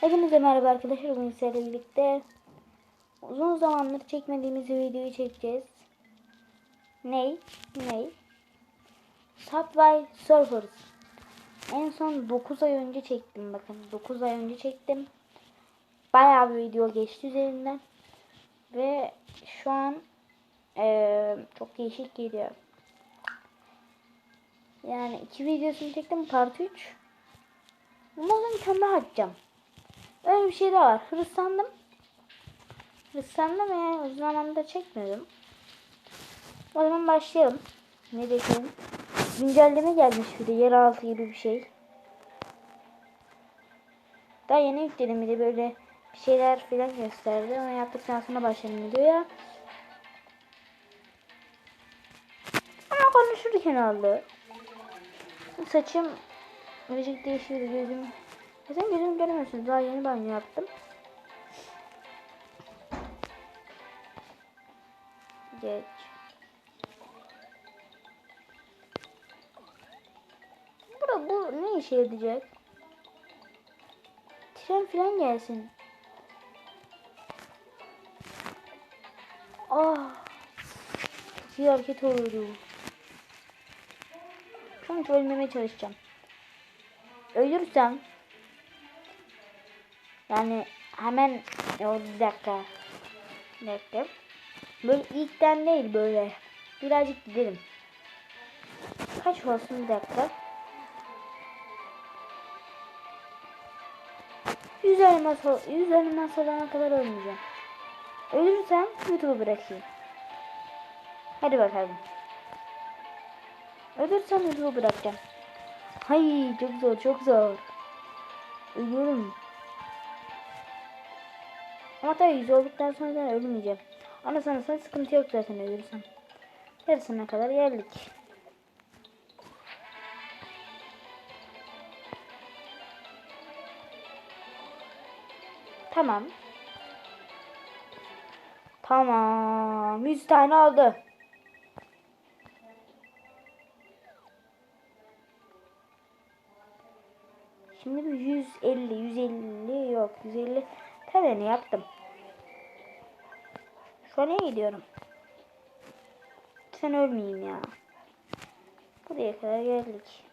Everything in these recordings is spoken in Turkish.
Hepinize merhaba arkadaşlar. Bugün sizlerle birlikte uzun zamandır çekmediğimiz bir videoyu çekeceğiz. Ney? Ney? Subway Surfers. En son 9 ay önce çektim bakın. 9 ay önce çektim. Bayağı bir video geçti üzerinden. Ve şu an eee, çok değişik geliyor. Yani iki videosunu çektim part 3. Umarım bir tane daha açacağım. Öyle bir şey daha var. Hırslandım. Hırslandım ve uzun zamandır çekmiyordum. O zaman başlayalım. Ne diyeyim? Güncelleme gelmiş bir de yeraltı gibi bir şey. Daha yeni yükledim bir de böyle bir şeyler filan gösterdi. Onu yaptıktan sonra başlayalım diyor ya. Ama konuşurken oldu. Saçım birazcık değişiyor gözüm. Zaten gözüm göremiyorsunuz. Daha yeni banyo yaptım. Geç. Bura bu ne işe yarayacak? Tren falan gelsin. Ah. Bir hareket oldu. Hiç ölmemeye çalışacağım. Ölürsem yani hemen o bir dakika. Bir dakika. Böyle ilkten değil böyle. Birazcık gidelim. Kaç olsun bir dakika. 100 elmas, ol- 100 elmas olana kadar oynayacağım. Ölürsem YouTube'u bırakayım. Hadi bakalım. Ölürsem YouTube'u bırakacağım. Hay çok zor çok zor. Ölüyorum. Ama tabii yüz olduktan sonra da ölmeyeceğim. Ama sanırsan sıkıntı yok zaten ölürsem. Yarısına kadar geldik. Tamam. Tamam. 100 tane aldı. Şimdi bir 150, 150 yok. 150 tane yaptım. Neye gidiyorum? Sen ölmeyeyim ya. Buraya kadar geldik.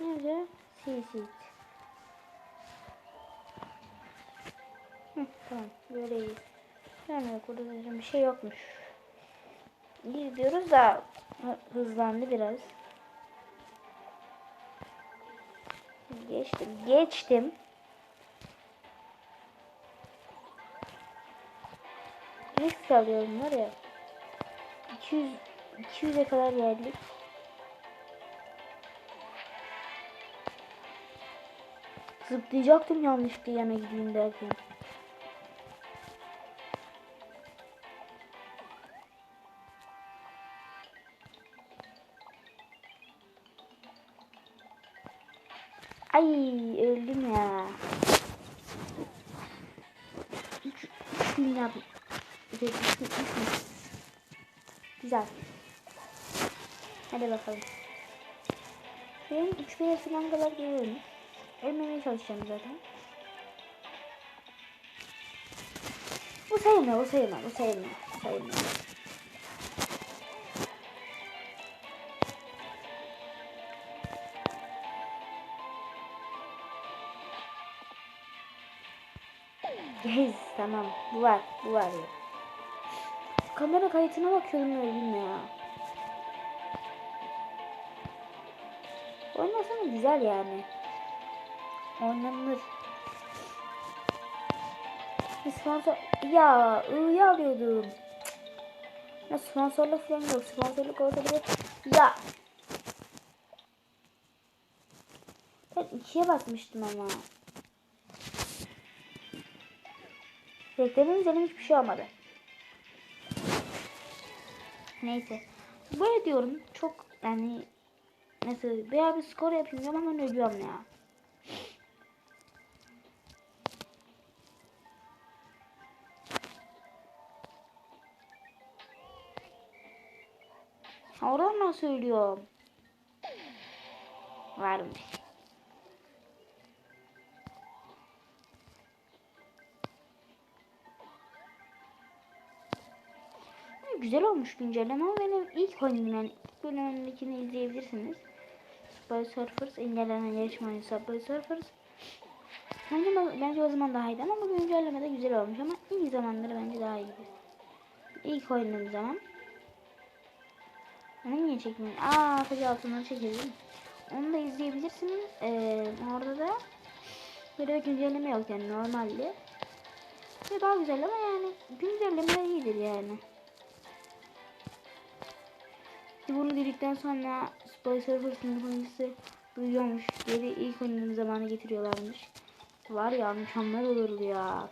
Nerede? Sisit. Tamam böyleyiz. Yani burada bir şey yokmuş. İyi gidiyoruz da hı- hızlandı biraz. Geçtim. Geçtim. Risk alıyorum var ya. 200 200'e kadar geldik. Zıplayacaktım yanlışlıkla yana gideyim derken. Ay öldüm ya. Üç, üç bin yap. Güzel. Hadi bakalım. Benim 3 bin falan kadar geliyorum. Ölmemeye çalışacağım zaten. Bu sayılmıyor, bu sayılmıyor, bu sayılmıyor. Bu sayılmıyor. Yes, tamam. Bu var, bu var ya. Kamera kayıtına bakıyorum öldüm ya. Oynasana güzel yani. Oynanır. Bir sponsor... Ya ı'yı alıyordum. Ya sponsorluk falan yok. Sponsorluk olsa bile... Ya. Ben ikiye basmıştım ama. Beklediğim üzerine hiçbir şey olmadı. Neyse. Böyle diyorum. Çok yani Nasıl bayağı bir skor yapayım ama ben ölüyorum ya. Oradan nasıl ölüyorum? Varmış. Güzel olmuş güncelleme ama benim ilk oyunum ilk bölümündekini izleyebilirsiniz. Subway Surfers engellenen yarışma oyunu Subway Surfers. Bence, bence o zaman daha iyiydi ama bu güncelleme de güzel olmuş ama ilk zamanları bence daha iyiydi. İlk oynadığım zaman. Onu niye çekmiyor? Aa, Afacı altından çekelim. Onu da izleyebilirsiniz. Ee, orada da böyle güncelleme yok yani normalde. Ve daha güzel ama yani güncelleme iyidir yani. Bunu dedikten sonra Spy Surfers'ın oyuncusu duyuyormuş. Geri ilk oynadığım zamanı getiriyorlarmış. Var ya mükemmel olurdu ya.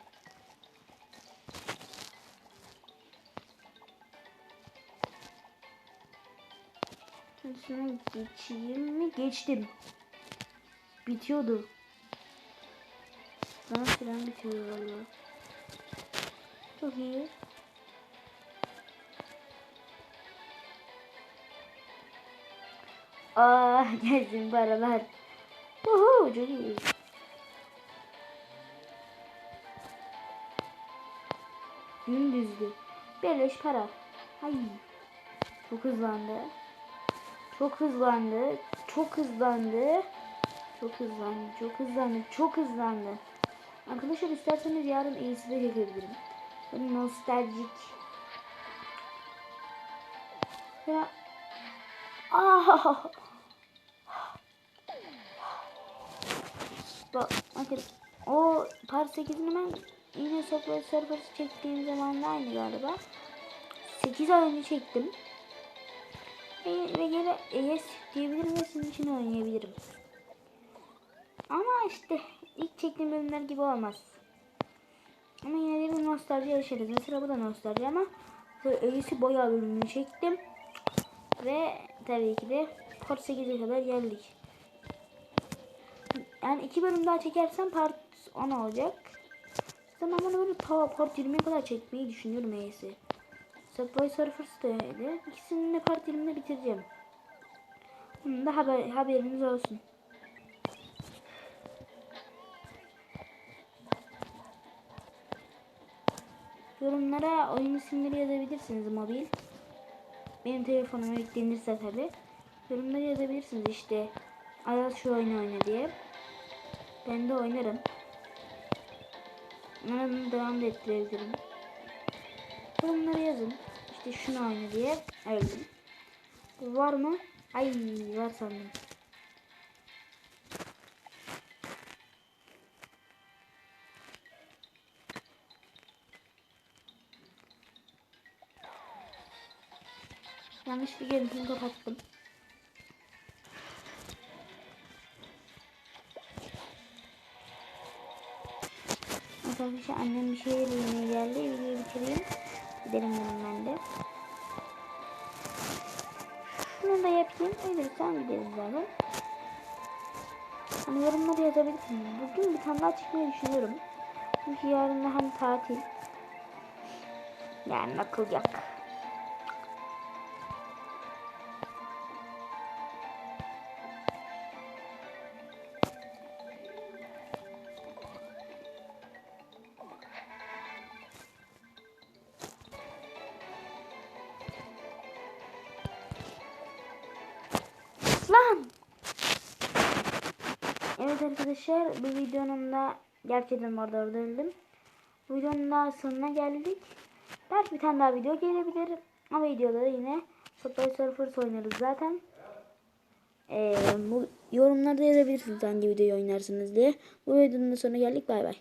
Şuna geçeyim mi? Geçtim. Bitiyordu. Bana süren bitiyor valla. Çok iyi. Aa gelsin paralar. Uhu çok iyi. Dümdüzdü. Beleş para. Ay. Çok hızlandı. Çok hızlandı. Çok hızlandı. Çok hızlandı. Çok hızlandı. Çok hızlandı. Arkadaşlar isterseniz yarın iyisi de çekebilirim. Böyle nostaljik. Ya. Ah. Bak o part 8'ini ben yine Subway Surfers çektiğim zaman da aynı galiba. 8 ay önce çektim. Ve, ve gene ES diyebilirim ve sizin için oynayabilirim. Ama işte ilk çektiğim bölümler gibi olmaz. Ama yine de bir nostalji yaşarız. Mesela bu da nostalji ama ES'i bayağı bölümünü çektim. Ve tabii ki de part 8'e kadar geldik. Yani iki bölüm daha çekersem part 10 olacak. Zaten ben bunu böyle ta part 20'ye kadar çekmeyi düşünüyorum ES'i. Subway Surfers da öyle. İkisini de part 20'de bitireceğim. Bunun da haber, haberiniz olsun. Yorumlara oyun isimleri yazabilirsiniz mobil. Benim telefonuma yüklenirse tabi. Yorumlara yazabilirsiniz işte. Ayaz şu oyunu oyna diye. Ben de oynarım. Onların devam da ettirebilirim. Yorumlara yazın. İşte şunu oyna diye. Öldüm. Var mı? Ay var sandım. Yanlış bir görüntümü kapattım. Arkadaşlar annem bir şey yemeye geldi. Videoyu bitireyim. Gidelim dedim ben de. Şunu da yapayım. Ölürsem gideriz zaten. Hani yorumları yazabilirsiniz. Bugün bir tane daha çıkmayı düşünüyorum. Çünkü yarın da hem tatil. Yani akıl yak. Evet arkadaşlar bu videonun da gerçekten orada orada. Bu videonun da sonuna geldik. Belki bir tane daha video gelebilir. Ama videoda da yine Subway Surfers oynarız zaten. Ee, bu yorumlarda yazabilirsiniz hangi videoyu oynarsınız diye. Bu videonun da sonuna geldik. Bay bay.